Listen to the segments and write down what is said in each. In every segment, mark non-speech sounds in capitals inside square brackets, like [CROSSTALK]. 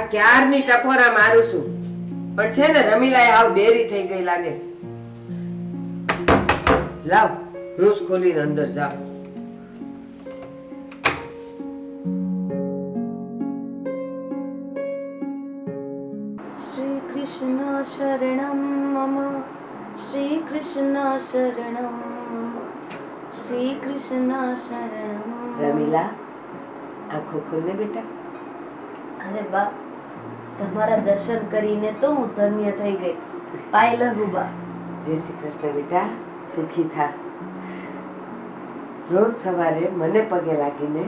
આ ક્યારની ટકોરા મારું છું? પણ છે ને રમીલાએ આવ બેરી થઈ ગઈ લાગે છે. લાવ હું જ ખોલીને અંદર જાઉં શ્રી કૃષ્ણ શરણમ મમ. શ્રી કૃષ્ણ શરણમ. શ્રી કૃષ્ણ શરણમ. રમીલા આંખો ખોલે બેટા. અરે બા તમારા દર્શન કરીને તો હું ધન્ય થઈ ગઈ. પાય લઘુબા જય શ્રી કૃષ્ણ બેટા સુખી થા. રોજ સવારે મને પગે લાગીને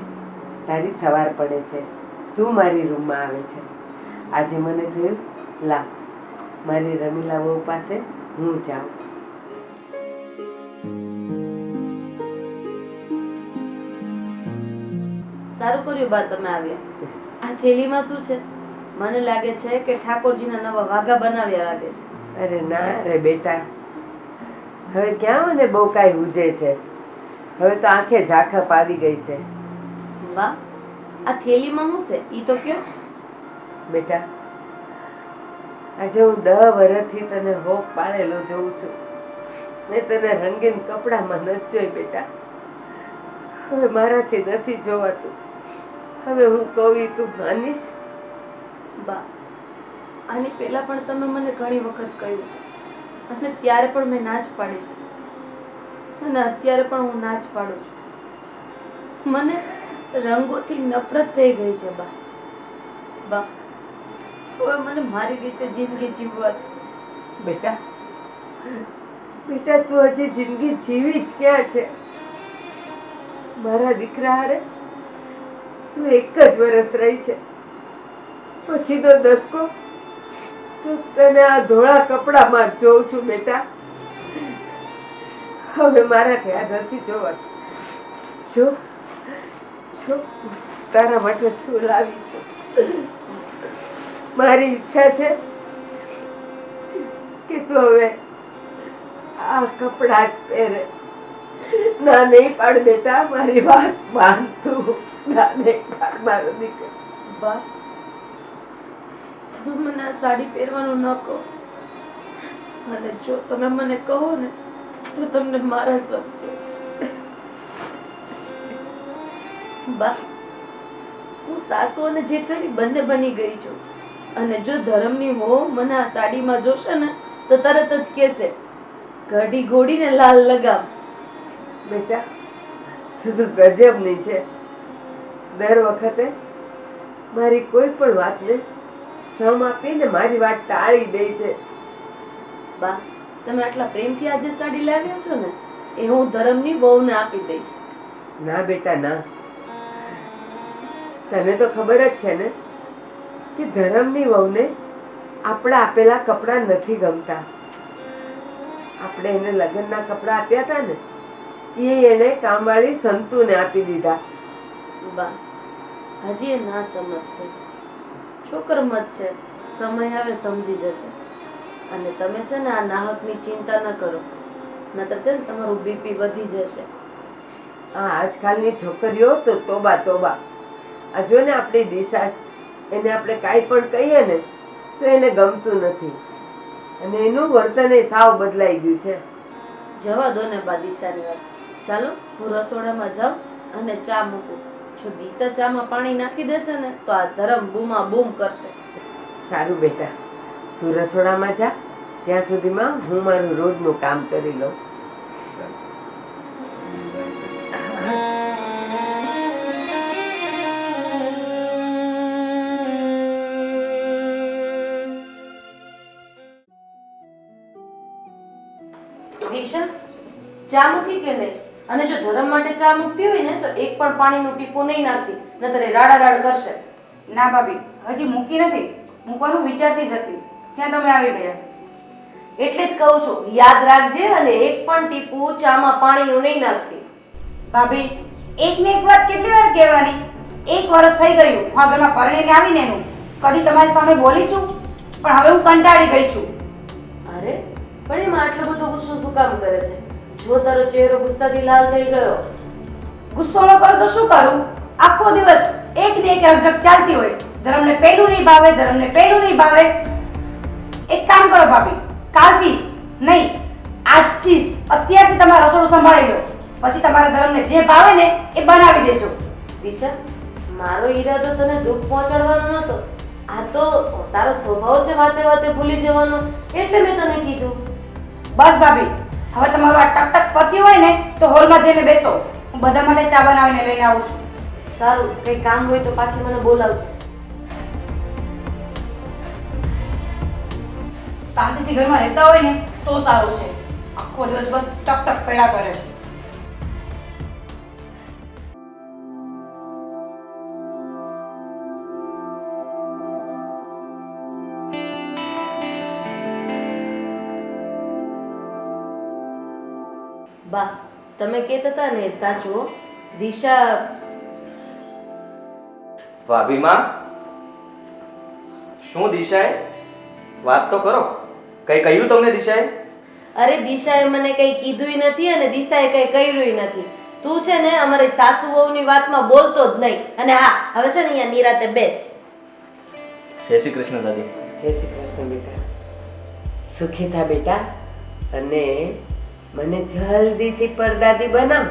તારી સવાર પડે છે. તું મારી રૂમમાં આવે છે. આજે મને થયું લા મારી રમીલા બહુ પાસે હું જાઉં. સારું કર્યું બા તમે આવ્યા. આ થેલીમાં શું છે? મને લાગે છે કે ઠાકોરજીના નવા વાઘા બનાવ્યા લાગે છે. અરે ના રે બેટા. હવે ક્યાં મને બહુ કાંઈ ઉજે છે? હવે તો આંખે ઝાખપ આવી ગઈ છે. વાહ આ થેલીમાં શું છે? ઈ તો કયો? બેટા આજે હું દહ વર્ષથી તને હોક પાળેલો જોઉં છું. મેં તને રંગીન કપડામાં નથી જોઈ બેટા. હવે મારાથી નથી જોવાતું. હવે હું કહું તું માનીશ? બા, આની પહેલાં પણ તમે મને ઘણી વખત કહ્યું છે. અને ત્યારે પણ મેં ના જ પાડી છે. અને અત્યારે પણ હું ના જ પાડું છું. મને રંગોથી નફરત થઈ ગઈ છે, બા. બા, હવે મને મારી રીતે જિંદગી જીવવા બેટા. બેટા, તું હજી જિંદગી જીવી જ ક્યાં છે? મારા દીકરા હારે તું એક જ વર્ષ રહી છે. પછીનો દસકો. તો તને આ ધોળા કપડામાં જોઉં છું બેટા. હવે મારાથી આ નથી જોવાતું. જો જો, તારા માટે શું લાવી છે? મારી ઈચ્છા છે કે તું હવે આ કપડા જ પહેરે. ના, નહીં પાડ બેટા, મારી વાત માન તું. ના, નહીં પાડ મારો દીકરો. બા મને આ સાડી પહેરવાનું ન કહો. અને જો તમે મને કહો ને, તો તમને મારા સમજે. બા હું સાસુ અને જેઠાણી બંને બની ગઈ છું. અને જો ધર્મની હો મને આ સાડીમાં જોશે ને, તો તરત જ કહેશે, ઘડી ઘોડીને લાલ લગામ બેટા, તું તો ગજબની છે. દર વખતે મારી કોઈ પણ વાતને સમ આપીને મારી વાત ટાળી દે છે. બા તમે આટલા પ્રેમથી આજે સાડી લાવ્યા છો ને એ હું ધર્મની બહુને આપી દઈશ. ના બેટા ના. તને તો ખબર જ છે ને કે ધર્મની વહુને આપણા આપેલા કપડાં નથી ગમતા. આપણે એને લગ્નના કપડાં આપ્યા હતા ને એ એને કામવાળી સંતુને આપી દીધા. બા હજી એ ના સમજ. છે છોકર મત છે. સમય આવે સમજી જશે. અને તમે છે ને આ નાહકની ચિંતા ન કરો. નતર છે ને તમારું બીપી વધી જશે. આ આજકાલની છોકરીઓ તો તોબા તોબા. આ જો ને આપણી દિશા એને આપણે કાંઈ પણ કહીએ ને તો એને ગમતું નથી. અને એનું વર્તન એ સાવ બદલાઈ ગયું છે. જવા દો ને બા દિશાની વાત. ચાલો હું રસોડામાં જાઉં અને ચા મૂકું. જો દિશા ચામાં પાણી નાખી દેશે ને તો આ ધરમ બૂમા બૂમ કરશે. સારું બેટા તું રસોડામાં જા ત્યાં સુધીમાં હું મારું રોજનું કામ કરી લઉં. દિશા ચા મૂકી કે નહીં? અને જો ધરમ માટે ચા મૂકતી હોય ને તો એક પણ પાણીનું ટીપું નહીં નાખતી નતર એ રાડા રાડ કરશે. ના ભાભી હજી મૂકી નથી. મૂકવાનું વિચારતી જ હતી. ત્યાં તમે આવી ગયા? એટલે જ કહું છું યાદ રાખજે અને એક પણ ટીપું ચામાં પાણીનું નહીં નાખતી. ભાભી એક ને એક વાત કેટલી વાર કહેવાની? એક વર્ષ થઈ ગયું હું આગળમાં પરણીને આવીને એનું. કદી તમારી સામે બોલી છું? પણ હવે હું કંટાળી ગઈ છું. અરે પણ એમાં આટલો બધો ગુસ્સો શું કામ કરે છે? જો તારો ચહેરો ગુસ્સાથી લાલ થઈ ગયો ગુસ્સો ન કરું તો શું કરું? આખો દિવસ એક ને એક રકઝક ચાલતી હોય. ધર્મને પેલું નહીં ભાવે ધર્મને પેલું નહીં ભાવે. એક કામ કરો ભાભી કાલથી જ નહીં આજથી જ અત્યારથી તમારા રસોડું સંભાળી લો. પછી તમારા ધર્મને જે ભાવે ને એ બનાવી દેજો. દિશા મારો ઈરાદો તને દુઃખ પહોંચાડવાનો નહોતો. આ તો તારો સ્વભાવ છે વાતે વાતે ભૂલી જવાનો. એટલે મેં તને કીધું. બસ ભાભી હવે તમારું આ ટક ટક પત્યું હોય ને તો હોલમાં જઈને બેસો. હું બધા માટે ચા બનાવીને લઈને આવું છું. સારું કંઈ કામ હોય તો પાછી મને બોલાવજો. શાંતિથી ઘરમાં રહેતા હોય ને તો સારું છે. આખો દિવસ બસ ટક ટક કર્યા કરે છે. બા તમે કહેતા હતા ને સાચું. દિશા ભાભીમાં શું દિશાએ વાત તો કરો? કઈ કહ્યું તમને દિશાએ? અરે દિશાએ મને કંઈ કીધુંય નથી અને દિશાએ કંઈ કર્યુંય નથી. તું છે ને અમારી સાસુ વહુની વાતમાં બોલતો જ નહીં. અને હા હવે છે ને અહીંયા નિરાતે બેસ. જય શ્રી કૃષ્ણ દાદી. જય શ્રી કૃષ્ણ બેટા. સુખી થા બેટા અને મને જલ્દીથી પરદાદી બનાવ.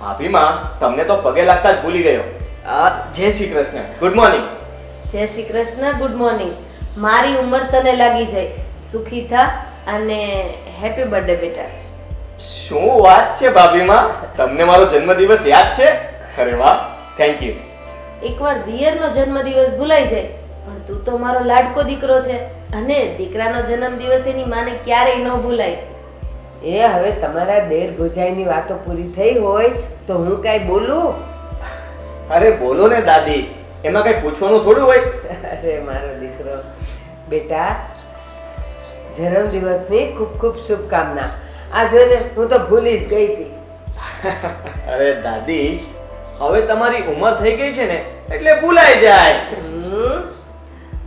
ભાભીમાં તમને તો પગે લાગતા જ ભૂલી ગયો. આ જય શ્રી કૃષ્ણ. ગુડ મોર્નિંગ જય શ્રી કૃષ્ણ ગુડ મોર્નિંગ મારી ઉંમર તને લાગી જાય. સુખી થા અને હેપી બર્થડે બેટા. શું વાત છે ભાભીમાં તમને મારો જન્મદિવસ યાદ છે? અરે વાહ થેન્ક યુ એકવાર દિયરનો જન્મદિવસ ભૂલાઈ જાય પણ તું તો મારો લાડકો દીકરો છે. અને દીકરાનો જન્મદિવસ એની માને ક્યારેય ન ભૂલાય. એ હવે તમારા દેર ભુજાઈની વાતો પૂરી થઈ હોય તો હું કાંઈ બોલું? અરે બોલો ને દાદી એમાં કઈ પૂછવાનું થોડું હોય? અરે મારો દીકરો બેટા જન્મદિવસની ખૂબ ખૂબ શુભકામના. આ જોઈને હું તો ભૂલી જ ગઈ હતી. [LAUGHS] અરે દાદી હવે તમારી ઉંમર થઈ ગઈ છે ને એટલે ભૂલાઈ જાય. હમ.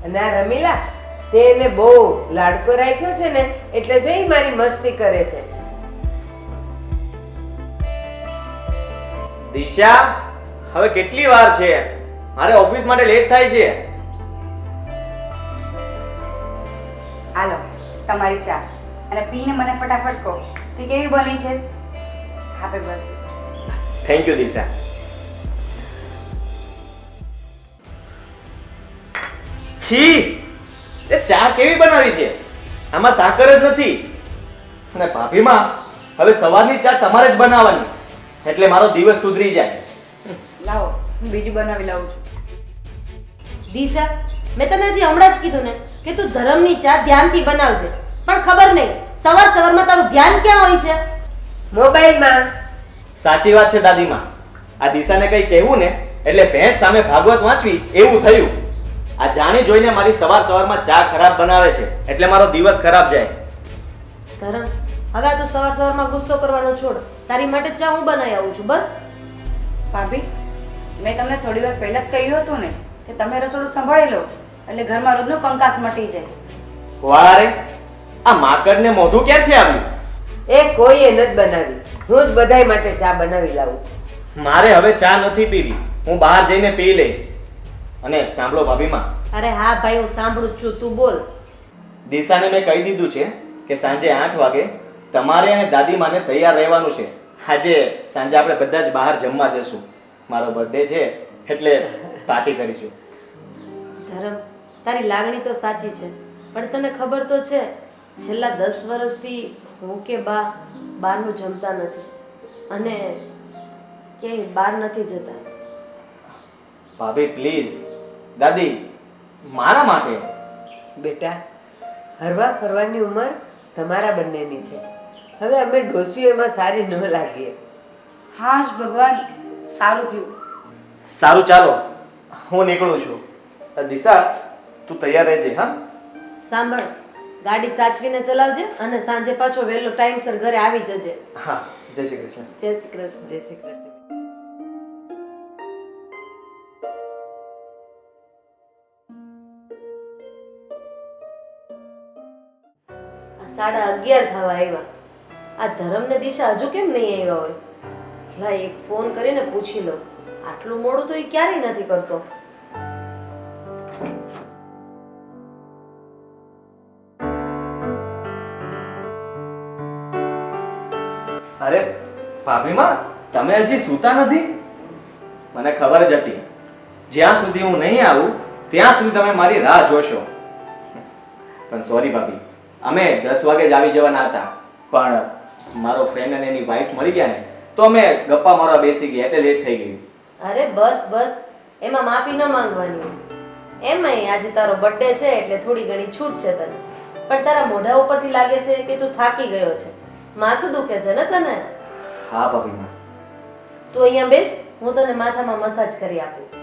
અને આ રમીલા તે એને બહુ લાડકો રાખ્યો છે ને એટલે જોઈ મારી મસ્તી કરે છે. દિશા હવે કેટલી વાર છે? મારે ઓફિસ માટે લેટ થાય છે. હાલો તમારી ચા. અને પીને મને ફટાફટ કહો કે કેવી બની છે? હાપે બસ થેન્ક યુ દિશા. છી! એ ચા કેવી બનાવી છે? આમાં સાકર જ નથી. અને ભાભીમાં હવે સવારની ચા તમારે જ બનાવવાની. એટલે મારો દિવસ સુધરી જાય. લાવો હું બીજી બનાવી લાવું છું. દિશા મેં તને હજી હમણાં જ કીધું ને કે તું ધર્મની ચા ધ્યાનથી બનાવજે. પણ ખબર નહીં સવાર સવારમાં તારું ધ્યાન ક્યાં હોય છે? મોબાઈલમાં. સાચી વાત છે દાદીમાં. આ દિશાને કંઈ કહેવું ને એટલે ભેંસ સામે ભાગવત વાંચવી એવું થયું. આ જાણી જોઈને મારી સવાર સવારમાં ચા ખરાબ બનાવે છે. એટલે મારો દિવસ ખરાબ જાય. ધરમ હવે આ તું સવાર સવારમાં ગુસ્સો કરવાનો છોડ. તારી માટે ચા હું બનાવી આવું છું બસ. ભાભી મેં તમને થોડી વાર પહેલા જ કહ્યું હતું ને કે તમે રસોડું સંભાળી લો એટલે ઘરમાં રોજનો કંકાસ મટી જાય. વારે આ માકડને મોઢું ક્યાંથી આવ્યું? એ કોઈએ નથી બનાવી. રોજ બધાય માટે ચા બનાવી લાવું છું. મારે હવે ચા નથી પીવી. હું બહાર જઈને પી લઈશ. અને સાંભળો ભાભીમાં. અરે હા ભાઈ હું સાંભળું છું. તું બોલ. દિશાને મેં કહી દીધું છે કે સાંજે આઠ વાગે તમારે અને દાદીમાને તૈયાર રહેવાનું છે. આજે સાંજે આપણે બધા જ બહાર જમવા જશું. મારો બર્થડે છે એટલે પાર્ટી કરીશું. ધરમ તારી લાગણી તો સાચી છે પણ તને ખબર તો છે છેલ્લા દસ વર્ષથી હું કે બા બહારનું જમતા નથી. અને ક્યાંય બહાર નથી જતા. ભાભી પ્લીઝ દાદી મારા માટે? બેટા હરવા ફરવાની ઉંમર તમારા બંનેની છે. હવે અમે ડોસીઓ એમાં સારી ન લાગીએ. હા ભગવાન સારું થયું. સારું ચાલો. હું નીકળું છું. દિશા તું તૈયાર રહેજે હા? સાંભળ ગાડી સાચવીને ચલાવજે અને સાંજે પાછો વહેલો ટાઈમસર ઘરે આવી જજે. હા જય શ્રી કૃષ્ણ. જય શ્રી કૃષ્ણ જય શ્રી કૃષ્ણ. સાડા અગિયાર થવા આવ્યા આ ધરમને દિશા હજુ કેમ નહીં આવ્યા હોય? લા એક ફોન કરીને પૂછી લો. આટલું મોડું તો એ ક્યારેય નથી કરતો. અરે, ભાભીમાં, તમે હજી સૂતા નથી? મને ખબર જ હતી. જ્યાં સુધી હું નહીં આવું, ત્યાં સુધી તમે મારી રાહ જોશો. પણ સોરી ભાભી. અમે દસ વાગે જ આવી જવાના હતા. પણ મારો ફ્રેન્ડ અને એની વાઈફ મળી ગયા ને તો અમે ગપ્પા મારવા બેસી ગયા એટલે લેટ થઈ ગયું. અરે બસ બસ. એમાં માફી ન માંગવાની. એમ એમાંય આજે તારો બર્થડે છે એટલે થોડી ઘણી છૂટ છે તને. પણ તારા મોઢા ઉપરથી લાગે છે કે તું થાકી ગયો છે. માથું દુખે છે ને તને? હા ભાભીમાં તું અહીંયા બેસ હું તને માથામાં મસાજ કરી આપું.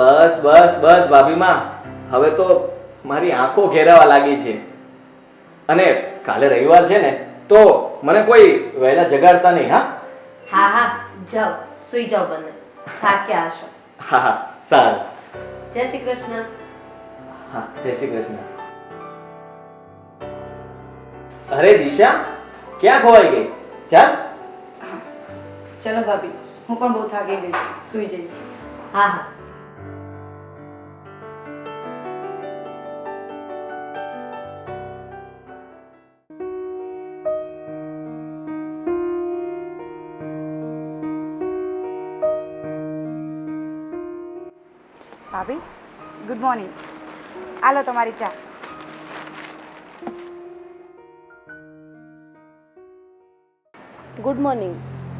બસ બસ બસ ભાભીમાં. હવે તો મારી આંખો ઘેરાવા લાગી છે. અને કાલે રવિવાર છે ને તો મને કોઈ વહેલા જગાડતા નહીં હા? હા હા જાઓ સુઈ જાઓ બંને. થાક્યા હશો હા હા સારું. જય શ્રી કૃષ્ણ. હા જય શ્રી કૃષ્ણ. અરે દિશા ક્યાં ખોવાઈ ગઈ? ચાલ. ચલો ભાભી હું પણ બહુ થાકી ગઈ સુઈ સૂઈ જઈશ. હા હા. ભાભી. ગુડ મોર્નિંગ આલો તમારી ચા. ગુડ મોર્નિંગ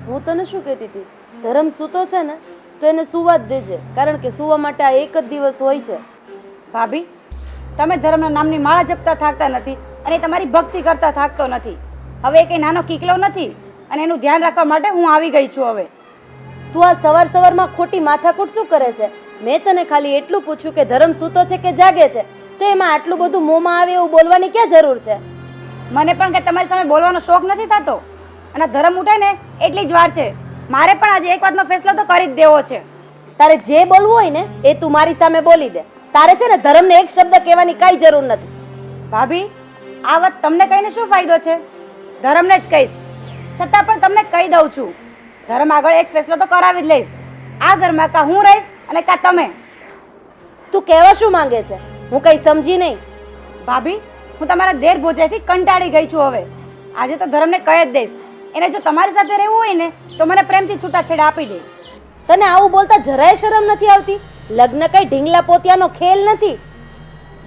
હું તને શું કહેતી હતી? ધરમ સૂતો છે ને તો એને સુવા જ દેજે કારણ કે સુવા માટે આ એક જ દિવસ હોય છે. ભાભી તમે ધર્મના નામની માળા જપતા થાકતા નથી અને તમારી ભક્તિ કરતા થાકતો નથી. હવે કંઈ નાનો કીકલો નથી અને એનું ધ્યાન રાખવા માટે હું આવી ગઈ છું હવે. તું આ સવાર સવારમાં ખોટી માથાકૂટ શું કરે છે? મેં તને ખાલી એટલું પૂછ્યું કે ધરમ સૂતો છે કે જાગે છે? તો એમાં આટલું બધું મોંમાં આવે એવું બોલવાની ક્યાં જરૂર છે? મને પણ કે તમારી સામે બોલવાનો શોખ નથી થતો. અને ધર્મ ઉઠે ને એટલી જ વાર છે. મારે પણ આજે એક વાતનો ફેસલો તો કરી જ દેવો છે. તારે જે બોલવું હોય ને એ તું મારી સામે બોલી દે. તારે છે ને ધર્મને એક શબ્દ કહેવાની કાંઈ જરૂર નથી. ભાભી આ વાત તમને કહીને શું ફાયદો છે? ધર્મને જ કહીશ. છતાં પણ તમને કહી દઉં છું. ધર્મ આગળ એક ફેસલો તો કરાવી જ લઈશ. આ ઘરમાં કાં હું રહીશ અને કાં તમે? તું કહેવા શું માંગે છે? હું કંઈ સમજી નહીં. ભાભી હું તમારા દેર ભોજાથી કંટાળી ગઈ છું હવે. આજે તો ધર્મને કહી જ દઈશ. એને જો તમારી સાથે રહેવું હોય ને તો મને પ્રેમથી છૂટાછેડા આપી દે. તને આવું બોલતા જરાય શરમ નથી આવતી? લગ્ન કઈ ઢીંગલા પોતિયાનો ખેલ નથી?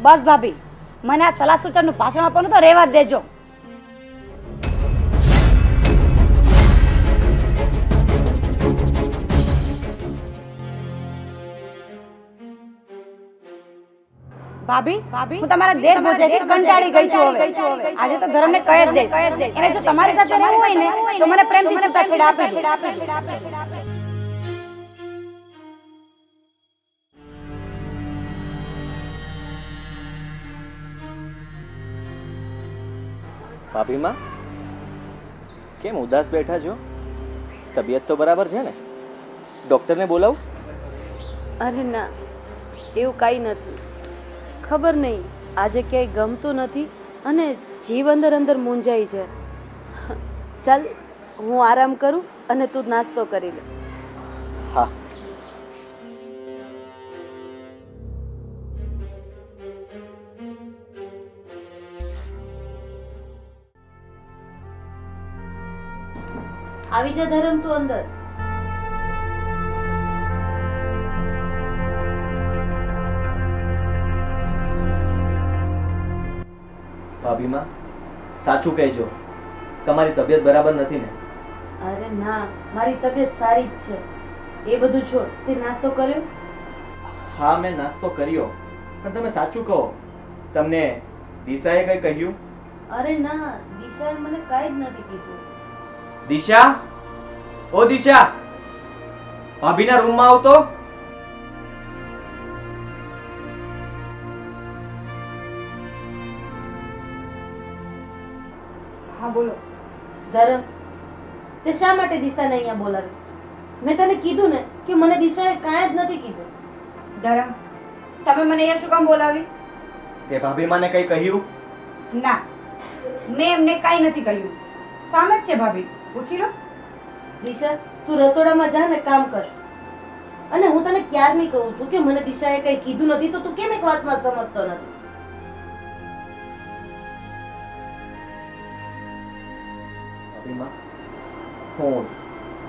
બસ ભાભી મને આ સલાહ સૂચનનું ભાષણ આપવાનું તો રહેવા જ દેજો. ભાભી ભાભી હું તમારા દેર ભોજાથી કંટાળી ગઈ છું હવે. આજે તો ધર્મને કહી જ દઈશ. એને જો તમારી સાથે રહેવું હોય ને તો મને પ્રેમથી છૂટાછેડા આપી ભાભી ભાભીમાં કેમ ઉદાસ બેઠા છો? તબિયત તો બરાબર છે ને? ડૉક્ટરને બોલાવું? અરે ના એવું કાંઈ નથી. ખબર નહીં. આજે ક્યાંય ગમતું નથી અને જીવ અંદર અંદર મૂંઝાઈ છે ચાલ હું આરામ કરું અને તું નાસ્તો કરી લે. હા. આવી જા ધરમ તું અંદર. ભાભીમાં સાચું કહેજો તમારી તબિયત બરાબર નથી ને? અરે ના મારી તબિયત સારી જ છે. એ બધું છોડ તે નાસ્તો કર્યો? હા મેં નાસ્તો કર્યો પણ તમે સાચું કહો. તમને દિશાએ કંઈ કહ્યું? અરે ના દિશાએ મને કાંઈ જ નથી કીધું. દિશા? ઓ દિશા! ભાભીના રૂમમાં આવતો? બોલો. ધરમ. તે શા માટે દિશાને અહીંયા બોલાવી? મેં તને કીધું ને કે મને દિશાએ કાંઈ જ નથી કીધું. ધરમ તમે મને અહીંયા શું કામ બોલાવી તે ભાભી મને કંઈ કહ્યું? ના મેં એમને કાંઈ નથી કહ્યું. સામે જ છે ભાભી પૂછી લો. દિશા તું રસોડામાં જા ને કામ કર. અને હું તને ક્યારની કહું છું કે મને દિશાએ કંઈ કીધું નથી તો તું કેમ એક વાતમાં સમજતો નથી? ભાભીમાં હું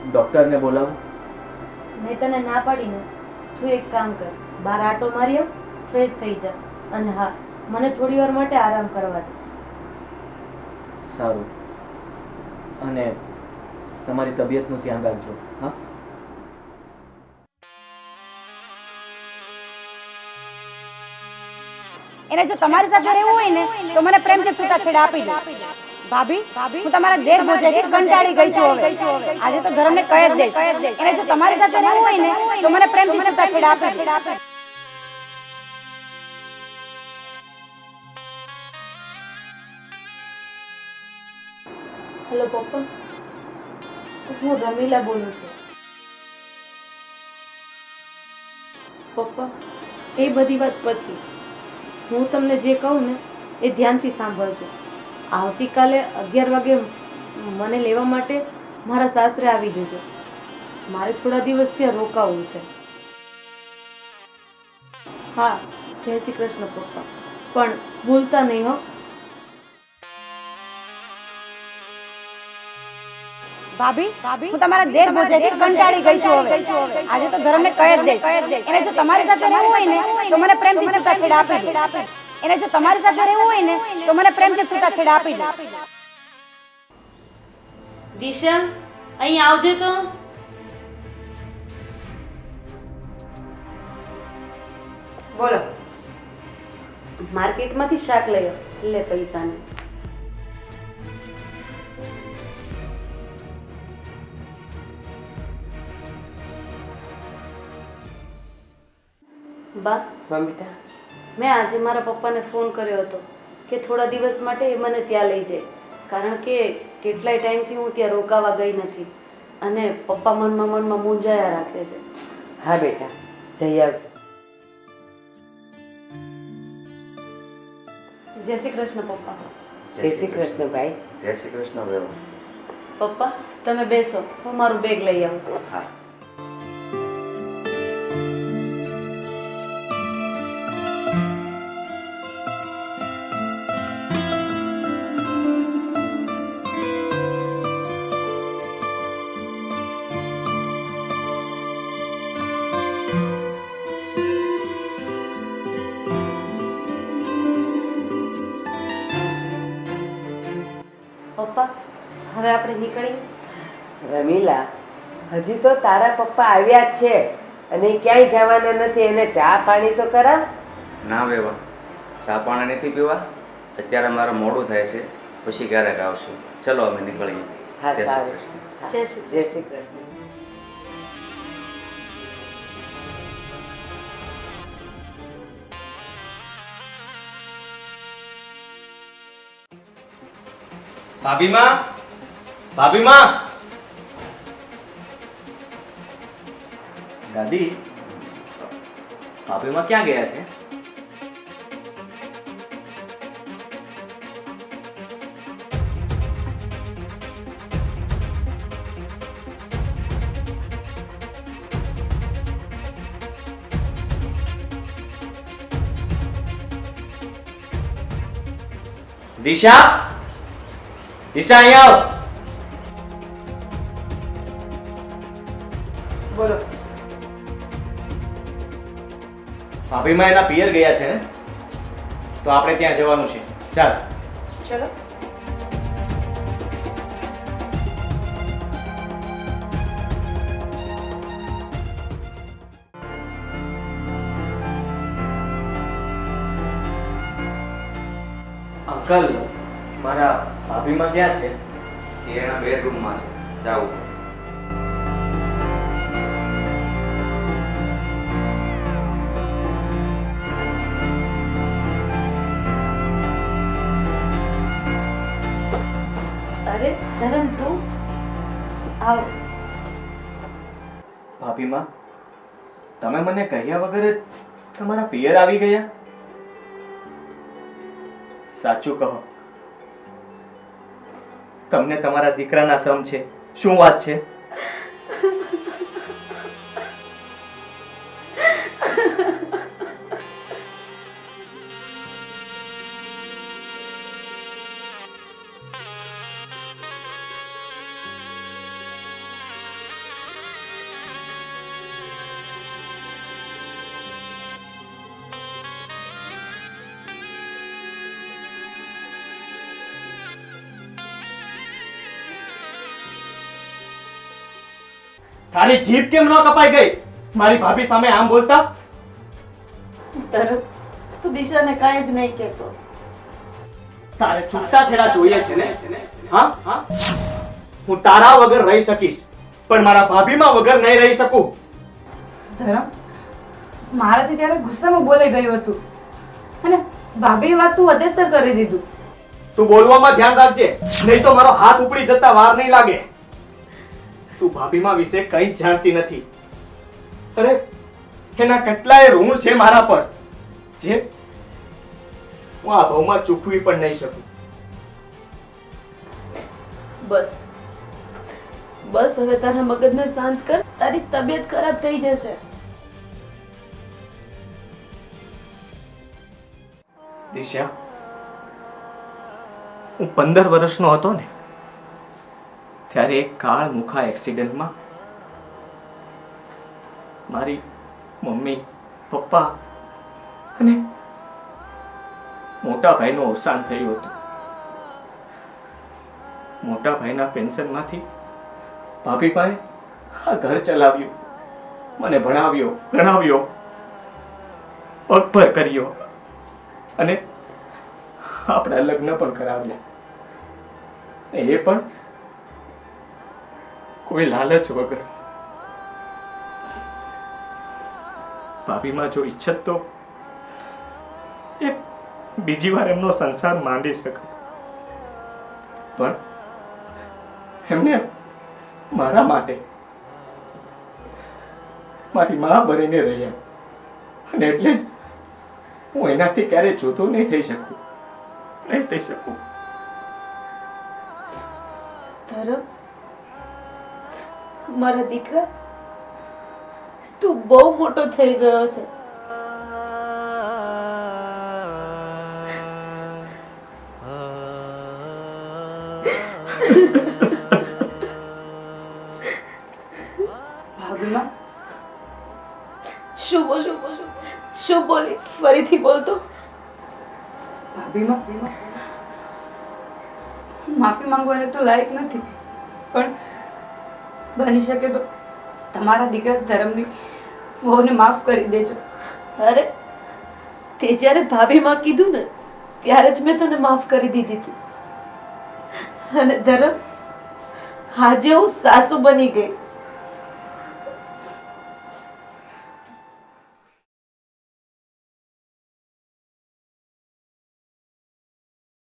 ડોક્ટરને બોલાવું. મેં તને ના પાડીને તું એક કામ કર. બહાર આટો મારી આવ ફ્રેશ થઈ જા. અને હા મને થોડી વાર માટે આરામ કરવા દે. સારું. અને તમારી તબિયતનું ધ્યાન રાખજો. હા? એને જો તમારી સાથે રહેવું હોય ને તો મને પ્રેમથી છૂટાછેડા આપી દો. ભાભી હું તમારા દેર ભોજેથી કંટાળી ગઈ છું હવે. આજે તો ધર્મને કહી જ દઈશ. એને જો તમારી સાથે રહેવું હોય ને તો મને પ્રેમથી છૂટાછેડા આપી દો હેલો પપ્પા હું રમીલા બોલું છું. પપ્પા એ બધી વાત પછી હું તમને જે કહું ને એ ધ્યાનથી સાંભળજો. આવતીકાલે અગિયાર વાગે મને લેવા માટે મારા સાસરે આવી જજો. મારે થોડા દિવસ ત્યાં રોકાવું છે. હા જય શ્રી કૃષ્ણ પપ્પા. પણ ભૂલતા નહીં હો. ભાભી હું તમારા દેર ભોજેથી કંટાળી ગઈ છું હવે. આજે તો ધર્મને કહી જ દે. એને જો તમારી સાથે રહેવું હોય ને તો મને પ્રેમથી છૂટાછેડા આપી. દો એને જો તમારી સાથે રહેવું હોય ને તો મને પ્રેમથી છૂટાછેડા આપી દો. દિશા અહીં આવજે તો. બોલો. માર્કેટમાંથી શાક લઈ લે પૈસાને. બા. બેટા મેં આજે મારા પપ્પાને ફોન કર્યો હતો કે થોડા દિવસ માટે એ મને ત્યાં લઈ જાય. કારણ કે કેટલાય ટાઈમથી હું ત્યાં રોકાવા ગઈ નથી અને પપ્પા મનમાં મનમાં મૂંઝાયા રાખે છે. હા બેટા જઈ આવજો. જય શ્રી કૃષ્ણ પપ્પા. જય શ્રી કૃષ્ણ ભાઈ. જય શ્રી કૃષ્ણ પપ્પા તમે બેસો હું મારું બેગ લઈ આવું. હા. નીકળીએ રમીલા હજી તો તારા પપ્પા આવ્યા જ છે અને ક્યાંય જવાના નથી એને ચા પાણી તો કરા? ના વેવા ચા પાણી નથી પીવા. અત્યારે મારે મોડું થાય છે પછી ક્યારેક આવશું. ચલો અમે નીકળીએ. હા સારું. જય શ્રી જય શ્રી કૃષ્ણ. ભાભીમાં ભાભીમાં દાદી ભાભીમાં ક્યાં ગયા છે? દિશા? દિશા અહીંયા આવ. ભાભીમાં એના પિયર ગયા છે. ને તો આપણે ત્યાં જવાનું છે. ચાલ. ચલો. અંકલ મારા ભાભીમાં ક્યાં છે? એના બેડરૂમમાં છે. જાઓ. કરે, ધરમ તું આવ. ભાભીમાં તમે મને કહ્યા વગર જ તમારા પિયર આવી ગયા? સાચું કહો. તમને તમારા દીકરાના સમ છે. શું વાત છે? તારી જીભ કેમ ન કપાઈ ગઈ? મારી ભાભી સામે આમ બોલતા? તું દિશાને કાંઈ જ નહીં કહેતો. તારે છૂટાછેડા જોઈએ છે ને? હા? હા હું તારા વગર રહી શકીશ પણ મારા ભાભીમાં વગર નહીં રહી શકું. ધરમ મારાથી ત્યારે ગુસ્સામાં બોલાઈ ગયું હતું. અને ભાભી વાત તું વધેસર કરી દીધું. તું બોલવામાં ધ્યાન રાખજે નહીં તો મારો હાથ ઉપડી જતા વાર નહીં લાગે. તું ભાભીમાં વિશે કંઈ જ જાણતી નથી. અરે એના કેટલાય ઋણ છે મારા પર જે હું આ ભાવમાં ચૂકવી પણ નહીં શકું. બસ. બસ હવે તારા મગજને શાંત કર તારી તબિયત ખરાબ થઈ જશે. દિશા હું પંદર વર્ષનો હતો ને. ત્યારે એક કાળ મુખા એક્સિડન્ટમાં મારી મમ્મી, પપ્પા અને મોટા ભાઈનું અવસાન થયું હતું. મોટા ભાઈના પેન્શનમાંથી ભાભી ભાઈ આ ઘર ચલાવ્યું, મને ભણાવ્યો, ગણાવ્યો, પગભર કર્યો અને આપણા લગ્ન પણ કરાવ્યા. એ પણ કોઈ લાલચ વગર. ભાભીમાં જો ઈચ્છત તો એ બીજી વાર એમનો સંસાર માંડી શકત પણ એમને મારા માટે મારી મા બનીને રહ્યા. અને એટલે જ હું એનાથી ક્યારે જોતો નહીં થઈ શકું. નહીં થઈ શકું. ધરમ મારા દીકરા? તું બહુ મોટો થઈ ગયો છે. ભાભીમાં શું બોલું? શું બોલી? ફરીથી બોલતો ભાભીમાં? માફી માંગવાની તો લાયક નથી. બની શકે તો તમારા દીકરા ધર્મની વહુને માફ કરી દેજો. અરે, તે જ્યારે ભાભીમાં કીધું ને, ત્યારે જ મેં તને માફ કરી દીધી હતી. અને ધર્મ, આજે હું સાસુ બની ગઈ.